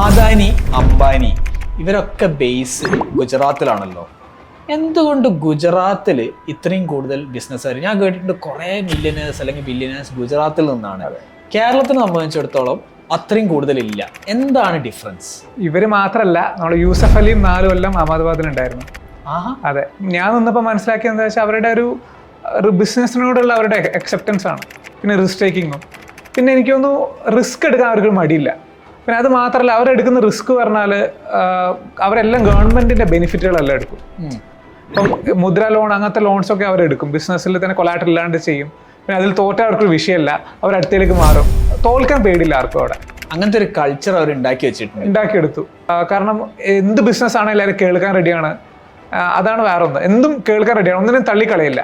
ആദാനി അംബാനി ഇവരൊക്കെ ബേസ് ഗുജറാത്തിലാണല്ലോ. എന്തുകൊണ്ട് ഗുജറാത്തിൽ ഇത്രയും കൂടുതൽ ബിസിനസ്സുകാർ ഞാൻ കേട്ടിട്ടുണ്ട് കുറേ മില്യനേഴ്സ് അല്ലെങ്കിൽ ബില്യനേഴ്സ് ഗുജറാത്തിൽ നിന്നാണ്. കേരളത്തിനെ സംബന്ധിച്ചിടത്തോളം അത്രയും കൂടുതലില്ല. എന്താണ് ഡിഫറൻസ് ഇവർ മാത്രമല്ല നമ്മൾ യൂസഫ് അലിയും നാല് കൊല്ലം അഹമ്മദാബാദിലുണ്ടായിരുന്നു. ആ അതെ. ഞാൻ നിന്നപ്പോൾ മനസ്സിലാക്കിയത് എന്താ വെച്ചാൽ അവരുടെ ഒരു ബിസിനസ്സിനോടുള്ള അവരുടെ അക്സെപ്റ്റൻസ് ആണ്. പിന്നെ റിസ്ക് ടേക്കിങ്ങും പിന്നെ എനിക്കൊന്നും റിസ്ക് എടുക്കാൻ അവർക്ക് മടിയില്ല. പിന്നെ അത് മാത്രമല്ല അവരെടുക്കുന്ന റിസ്ക് പറഞ്ഞാൽ അവരെല്ലാം ഗവൺമെന്റിന്റെ ബെനിഫിറ്റുകളെല്ലാം എടുക്കും. ഇപ്പം മുദ്ര ലോൺ അങ്ങനത്തെ ലോൺസ് ഒക്കെ അവരെടുക്കും ബിസിനസ്സിൽ തന്നെ കൊലാട്ട് ഇല്ലാണ്ട് ചെയ്യും. പിന്നെ അതിൽ തോറ്റ അവർക്ക് വിഷയമല്ല. അവർ അടുത്തേക്ക് മാറും. തോൽക്കാൻ പേടിയില്ല ആർക്കും അവിടെ. അങ്ങനത്തെ ഒരു കൾച്ചർ അവർ ഉണ്ടാക്കി വെച്ചിട്ടുണ്ട്. ഉണ്ടാക്കിയെടുത്തു. കാരണം എന്ത് ബിസിനസ് ആണെങ്കിലും എല്ലാവരും കേൾക്കാൻ റെഡിയാണ് അതാണ് വേറെ ഒന്ന് എന്തും കേൾക്കാൻ റെഡിയാണ് ഒന്നിനും തള്ളിക്കളയില്ല.